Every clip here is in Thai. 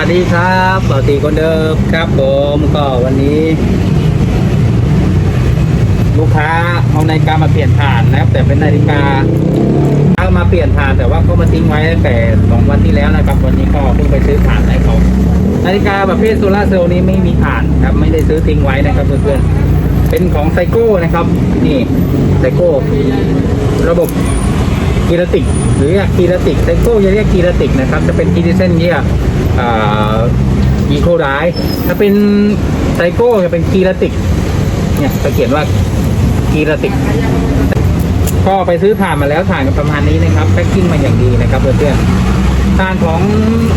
วัสดีครับปกติคนเดิมครับผมก็วันนี้ ลูกค้าเอานาฬิกามาเปลี่ยนผ่านนะครับ แต่เป็นนาฬิกาเอามาเปลี่ยนผ่านแต่ว่าเขามาทิ้งไว้ตั้งแต่สองวันที่แล้วนะครับวันนี้ก็เพิ่งไปซื้อผ่านให้เขานาฬิกาประเภทโซลาเซลล์นี้ไม่มีผ่านครับ ไม่ได้ซื้อทิ้งไว้นะครับเพื่อนๆเป็นของไซโก้นะครับ นี่ไซโก้ระบบกีรติก หรือเรียกกีรติกไซโก้จะเรียกกีรติกนะครับ จะเป็นกีดิเซนเรีย อีโคไดถ้าเป็นไซโก้จะเป็นกีรติก เนี่ยจะเขียนว่ากีรติก ก็ไปซื้อถ่านมาแล้วถ่านกันประมาณนี้นะครับแพ็คกิ้งมาอย่างดีนะครับเพื่อนๆถ่านของ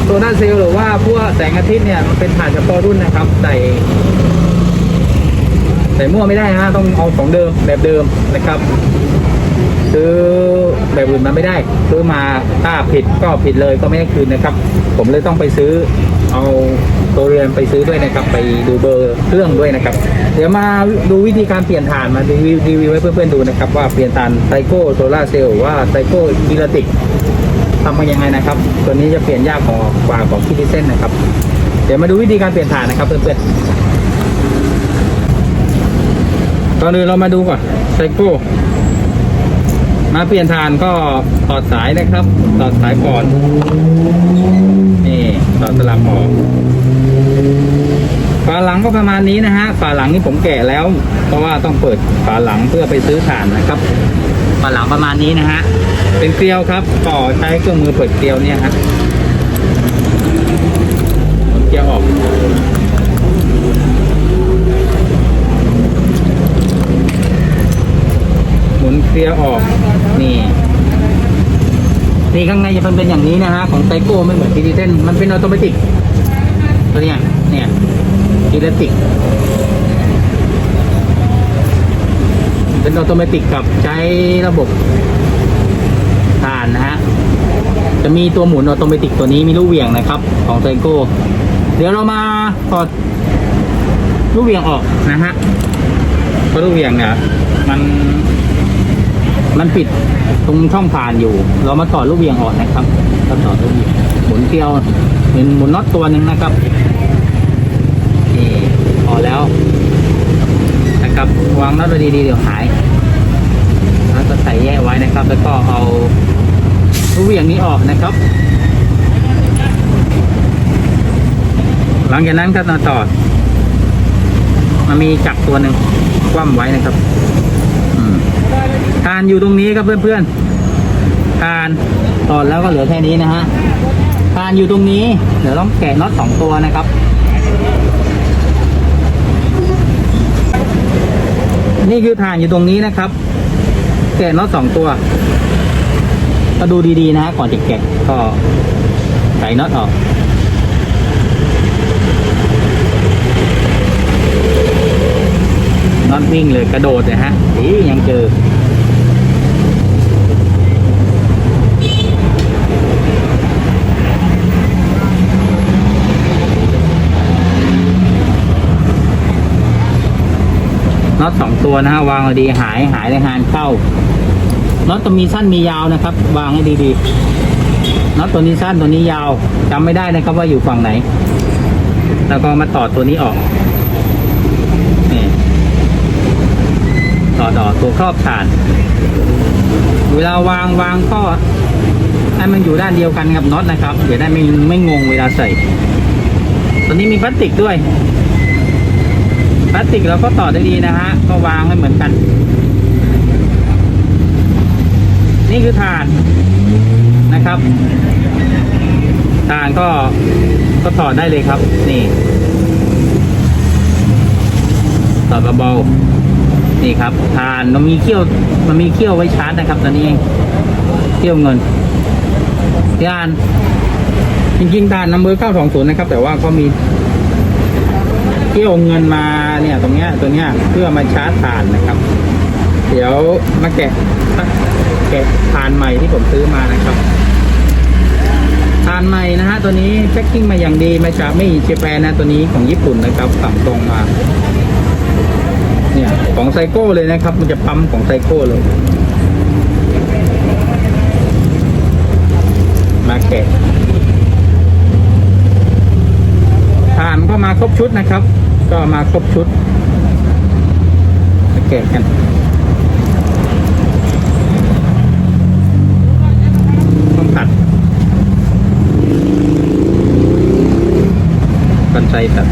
โซลาเซลล์หรือว่าพวกแสงอาทิตย์เนี่ยมันเป็นถ่านเฉพาะรุ่นนะครับใส่ใส่มั่วไม่ได้นะต้องเอาของเดิมแบบเดิมนะครับซื้อ แบบอื่นมาไม่ได้ ซื้อมาถ้าผิดก็ผิดเลยก็ไม่ได้คืนนะครับ ผมเลยต้องไปซื้อเอาตัวเรียนไปซื้อด้วยนะครับ ไปดูเบอร์เครื่องด้วยนะครับ เดี๋ยวมาดูวิธีการเปลี่ยนถ่านมารีวิวรีวิวให้เพื่อนๆดูนะครับ ว่าเปลี่ยนถ่านไซโก้โซล่าเซลล์ว่าไซโก้กิลติกทำมายังไงนะครับ ตัวนี้จะเปลี่ยนยากกว่ากว่าของคิดิเซนนะครับ เดี๋ยวมาดูวิธีการเปลี่ยนถ่านนะครับเพื่อนๆก่อนอื่นเรามาดูก่อนไซโก้ มาเปลี่ยนฐานก็ต่อสายนะครับ ต่อสายก่อน นี่ต่อสลับออกฝาหลังก็ประมาณนี้นะฮะฝาหลังนี่ผมแกะแล้ว เพราะว่าต้องเปิดฝาหลังเพื่อไปซื้อฐานนะครับฝาหลังประมาณนี้นะฮะเป็นเกลียวครับต่อใช้เครื่องมือเปิดเกลียวเนี่ยฮะเกลียวออก หมุน เกลียออกนี่นี่ข้างในจะเป็นเป็นอย่างนี้นะฮะของไซโก้ไม่เหมือนดิจิเทนมันเป็นออโตเมติกตัวเนี้ยเนี่ยอิเล็กติกเป็นออโตเมติกกับใช้ระบบผ่านนะฮะจะมีตัวหมุนออโตเมติกตัวนี้มีลูกเหวี่ยงนะครับ ของไซโก้เดี๋ยวเรามาถอดลูกเหวี่ยงออกนะฮะเพราะลูกเหวี่ยงเนี่ยมัน มันปิดตรงช่องผ่านอยู่ เรามาต่อลูกเวียงออกนะครับก็ต่อลูกเวียงหมุนเกลียวเป็นหมุนน็อตตัวหนึ่งนะครับนี่พอแล้ว นะครับวางน็อตไว้ดีๆเดี๋ยวหายแล้วก็ใส่แยกไว้นะครับ แล้วก็เอาลูกเวียงนี้ออกนะครับ หลังจากนั้นก็มาต่อมันมีจักตัวหนึ่งคว่ำไว้นะครับานอยู่ตรงนี้ครับเพื่อนๆทานตอดแล้วก็เหลือแค่นี้นะฮะทานอยู่ตรงนี้เดี๋ยวต้องแกะน็อตสองตัวนะครับนี่คือทานอยู่ตรงนี้นะครับ แกะน็อตสองตัวก็ดูดีๆนะฮะก่อนจะแกะก็ใส่น็อตออกน็อตวิ่งเลยกระโดดเลยฮะอียังเจอ น็อ ตัวนะฮะวางดีหายหายในงานเข้าน็อตตัวมีสั้นมียาวนะครับ วางให้ดีๆน็อตตัวนี้สั้นตัวนี้ยาวจำไม่ได้นะครับว่าอยู่ฝั่งไหน แล้วก็มาต่อตัวนี้ออกนี่ต่อดอตัวครอบฐาน เวลาวางวางก็ให้มันอยู่ด้านเดียวกันกับน็อตนะครับเดี๋ยวได้ไม่ไม่งงเวลาใส่ตัวนี้มีพลาสติกด้วย พลาสติกเราก็ต่อได้ดีนะฮะ ก็วางให้เหมือนกัน นี่คือฐานนะครับฐานก็ก็ต่อได้เลยครับ นี่ต่อกระเบานี่ครับทานมันมีเขี้ยวมันมีเขี้ยวไว้ชาร์จนะครับตอนนี้เขี้ยวเงินทานจริงๆทานนัมเบอร์เก้าสองศูนย์นะครับ แต่ว่าเขามีเขี้ยวเงินมาเนี่ยตรงเนี้ยตัวเนี้ยเพื่อมาชาร์จทานนะครับ เดี๋ยวมาแกะแกะทานใหม่ที่ผมซื้อมานะครับทานใหม่นะฮะตัวนี้แพ็คกิ้งมาอย่างดีมาจากไม่เจแปนนะตัวนี้ของญี่ปุ่นนะครับสั่งตรงมาเนี่ยของไซโก้เลยนะครับ มันจะปั๊มของไซโก้เลย มาแกะฐานก็มาครบชุดนะครับ ก็มาครบชุดแกะกันต้องตัดกันไกรตัด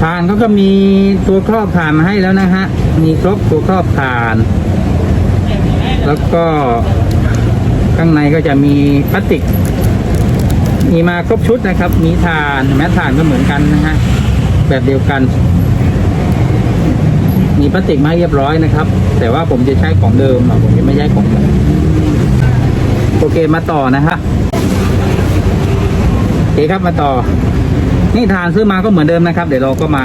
ฐานเขาก็มีตัวครอบฐานมาให้แล้วนะฮะ มีครบตัวครอบฐาน แล้วก็ข้างในก็จะมีพลาสติก มีมาครบชุดนะครับ มีฐานแม้ฐานก็เหมือนกันนะฮะแบบเดียวกัน มีพลาสติกมาเรียบร้อยนะครับ แต่ว่าผมจะใช้ของเดิมผมจะไม่ใช้ของใหม่โอเคมาต่อนะฮะโอเคครับมาต่อ นี่ฐานซื้อมาก็เหมือนเดิมนะครับ เดี๋ยวเราก็มา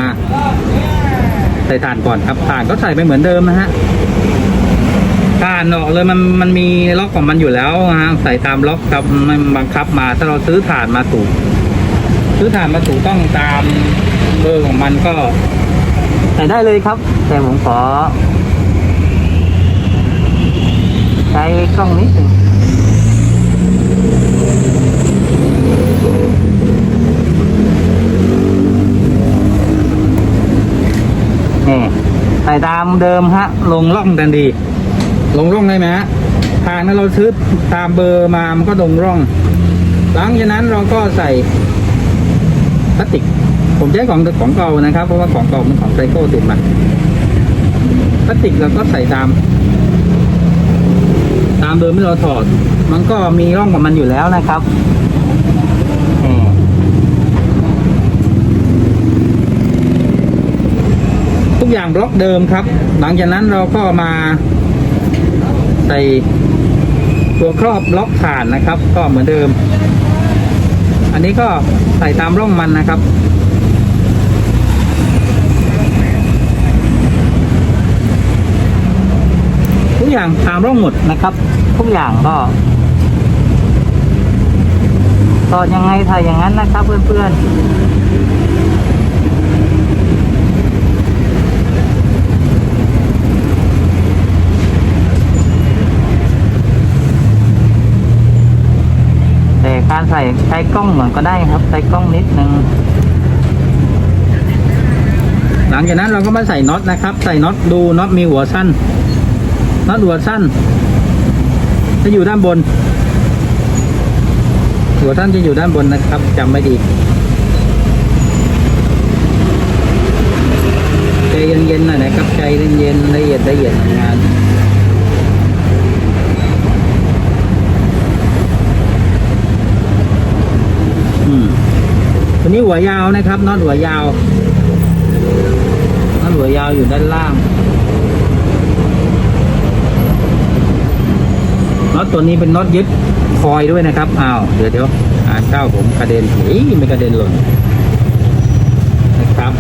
ใส่ฐานก่อนครับฐานก็ใส่ไปเหมือนเดิมนะฮะ ฐานออกเลยมันมันมีล็อกของมันอยู่แล้วฮะใส่ตามล็อกครับมันบังคับมา ถ้าเราซื้อฐานมาถูก ซื้อฐานมาถูกต้องตามเบอร์ของมันก็ใส่ได้เลยครับ แต่ผมขอ ใช้กล้องนิดหนึ่งนี่ใส่ตามเดิมฮะ ลงร่องทันที ลงร่องได้ไหมฮะทางนั้นเราซื้อตามเบอร์มามันก็ลงร่อง หลังจากนั้นเราก็ใส่พลาสติก ผมใช้ของของเก่านะครับ เพราะว่าของเก่ามันของไซโก้ติดมาพลาสติกเราก็ใส่ตาม ตามเบอร์ที่เราถอด มันก็มีร่องของมันอยู่แล้วนะครับทุกอย่างบล็อกเดิมครับ หลังจากนั้นเราก็มา ใส่ตัวครอบล็อกฐานนะครับ ก็เหมือนเดิม อันนี้ก็ใส่ตามร่องมันนะครับทุกอย่างตามร่องหมดนะครับ ทุกอย่างก็ต่อยังไงถ่ายอย่างนั้นนะครับเพื่อนๆ การใส่ใช้กล้องเหมือนก็ได้ครับ ใช้กล้องนิดนึงหลังจากนั้นเราก็มาใส่น็อตนะครับ ใส่น็อตดูน็อตมีหัวสั้นน็อตหัวสั้นจะอยู่ด้านบน หัวสั้นจะอยู่ด้านบนนะครับจำไม่ดีใจเย็นๆหน่อยนะครับใจเย็นๆละเอียดละเอียดงาน อืมตัว นี้หัวยาวนะครับน็อตหัวยาวน็อตหัวยาวอยู่ด้านล่างน็อตตัวนี้เป็นน็อตยึดคอยด้วยนะครับอ้าวเดี๋ยวเดี๋ยวอ่านเข้าผมกระเด็นเฮ้ยไม่กระเด็นหล่นนะครับ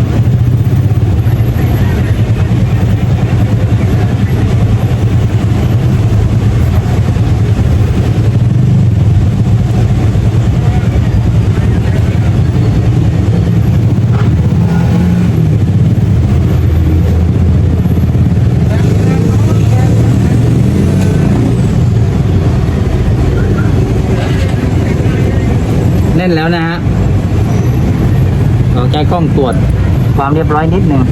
แน่นแล้วนะฮะเราใช้กล้องตรวจความเรียบร้อยนิดหนึ่งเป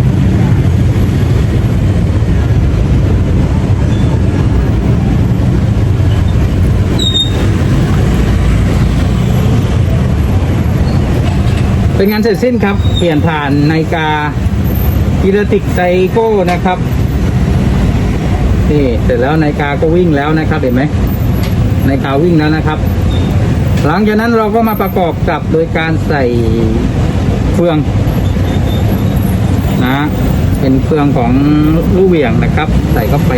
็นงานเสร็จสิ้นครับ เปลี่ยนผ่านนาฬิกาอิเลติกไซโก้นะครับ นี่ เสร็จแล้วนาฬิกาก็วิ่งแล้วนะครับ เห็นไหมนาฬิกาวิ่งแล้วนะครับ หลังจากนั้นเราก็มาประกอบกับโดยการใส่เฟืองนะเป็นเฟืองของลูกเหวี่ยงนะครับ ใส่เข้าไป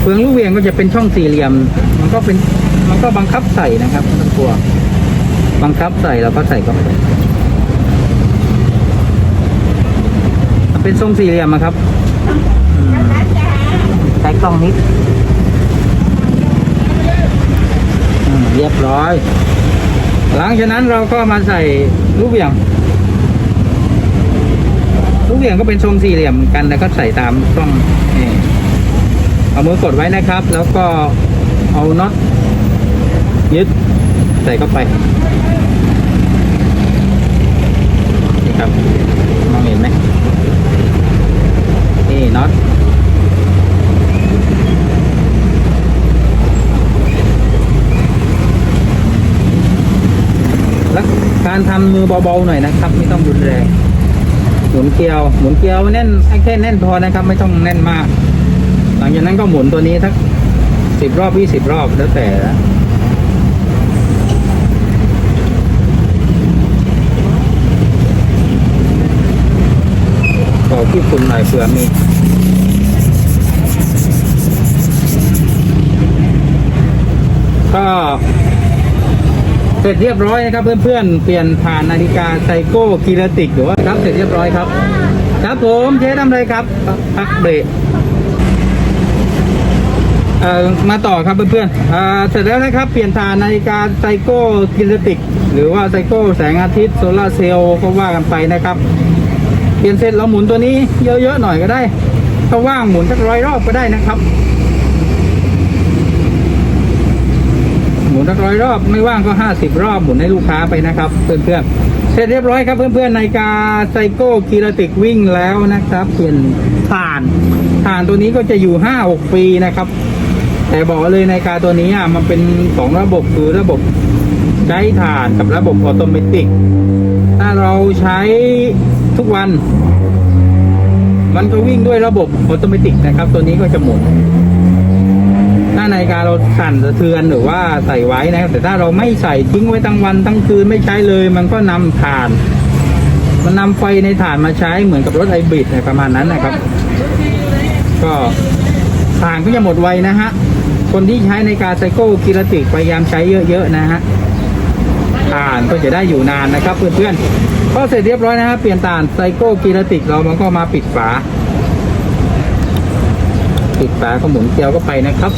เฟืองลูกเหวี่ยงก็จะเป็นช่องสี่เหลี่ยม มันก็เป็นมันก็บังคับใส่นะครับตัวบังคับใส่แล้วก็ใส่เข้าไปเป็นทรงสี่เหลี่ยมอะครับใช้กล้องนิด อืม เรียบร้อย หลังจากนั้นเราก็มาใส่ลูกเหวี่ยง ลูกเหวี่ยงก็เป็นทรงสี่เหลี่ยมกันแล้วก็ใส่ตามช่องเอามือกดไว้นะครับ แล้วก็เอาน็อตยึดใส่เข้าไปนี่ครับมองเห็นไหมนี่น็อต แล้ว การทำมือเบาๆหน่อยนะครับ ไม่ต้องรุนแรงหมุนเกลียวหมุนเกลียวแน่นแค่แน่นพอนะครับ ไม่ต้องแน่นมาก หลังจากนั้นก็หมุนตัวนี้ทักสิบรอบยี่สิบรอบแล้วแต่ละขอที่คุณหน่อยเผื่อมีก็ เสร็จเรียบร้อยนะครับเพื่อนๆ เปลี่ยนผ่านนาฬิกาไซโก้กีรติกหรือว่าครับเสร็จเรียบร้อยครับ ครับผมเจ๊ทำอะไรครับพักเบรกเอ่อมาต่อครับเพื่อนๆอ่าเสร็จแล้วนะครับ เปลี่ยนผ่านนาฬิกาไซโก้กีรติกหรือว่าไซโก้แสงอาทิตย์โซลาร์เซลล์ก็ว่ากันไปนะครับ เปลี่ยนเสร็จเราหมุนตัวนี้เยอะๆหน่อยก็ได้ถ้าว่างหมุนสักร้อยรอบก็ได้นะครับ หมุ นสักร้อยรอบไม่ว่างก็ห้าสิบรอบหมุนให้ลูกค้าไปนะครับ เพื่อนๆเสร็จเรียบร้อยครับเพื่อนๆนกาไซโก้กีรติกวิ่งแล้วนะครับ เปลี่ยนถ่านถ่านตัวนี้ก็จะอยู่ห้าหกปีนะครับ แต่บอกเลยในกาตัวนี้อะมันเป็นสองระบบคือระบบใช้ถ่านกับระบบออโตเมติกถ้าเราใช้ทุกวัน มันก็วิ่งด้วยระบบออโตเมติกนะครับ ตัวนี้ก็จะหมุน ถ้านาฬิกาเราสั่นสะเทือนหรือว่าใส่ไว้นะครับ แต่ถ้าเราไม่ใส่ทิ้งไว้ทั้งวันทั้งคืนไม่ใช้เลย มันก็นำถ่าน มันนำไฟในถ่านมาใช้เหมือนกับรถไฮบริดอะประมาณนั้นนะครับ ก็ถ่านก็จะหมดไวนะฮะคนที่ใช้ในการไซโก้กิรติกพยายามใช้เยอะๆนะฮะถ่านก็จะได้อยู่นานนะครับเพื่อนๆก็เสร็จเรียบร้อยนะฮะเปลี่ยนถ่านไซโก้กิรติกเรามันก็มาปิดฝาปิดฝาก็หมุนเกลียวก็ไปนะครับ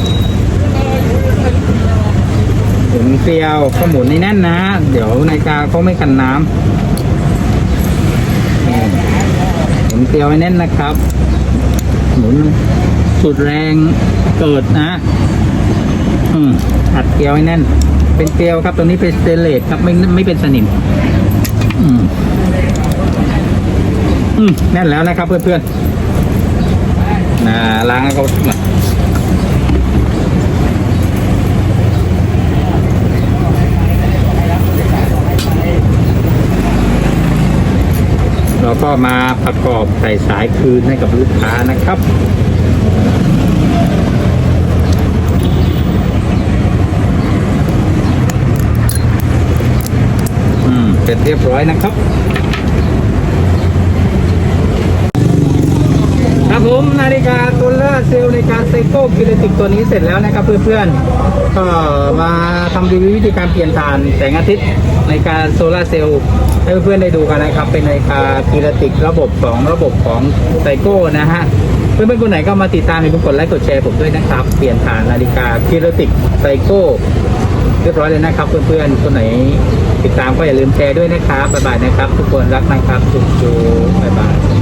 หมุนเกลียวก็หมุนในแน่นนะ เดี๋ยวนาฬิกาเขาไม่กันน้ำเหมุนเกลียวให้แน่นนะครับ หมุนสุดแรงเกิดนะ อืมอัดเกลียวให้แน่น เป็นเกลียวครับตัวนี้เป็นสเตเลสครับไม่ไม่เป็นสนิม อืมอืมแน่นแล้วนะครับเพื่อนๆนะล้างให้เขาหน่อย เราก็มาประกอบใส่สายคืนให้กับลูกค้านะครับอืมเสร็จเรียบร้อยนะครับ ครับผมนาฬิกาตัวเลอร์เซลในการไซโก้คิเลติกตัวนี้เสร็จแล้วนะครับเพื่อนๆก็มา ทำรีวิววิธีการเปลี่ยนถ่านแสงอาทิตย์ในการโซลาร์เซลล์ให้เพื่อนๆได้ดูกันนะครับ เป็นนาฬิกาคิเลติกระบบสองระบบของไซโก้นะฮะเพื่อนๆคนไหนก็มาติดตามอย่าลืมกดไลค์กดแชร์ผมด้วยนะครับ เปลี่ยนถ่านนาฬิกาคิเลติกไซโก้เรียบร้อยเลยนะครับ เพื่อนๆคนไหนติดตามก็อย่าลืมแชร์ด้วยนะครับบ๊ายบายนะครับ ทุกคนรักนะครับจุ๊บๆบ๊ายบาย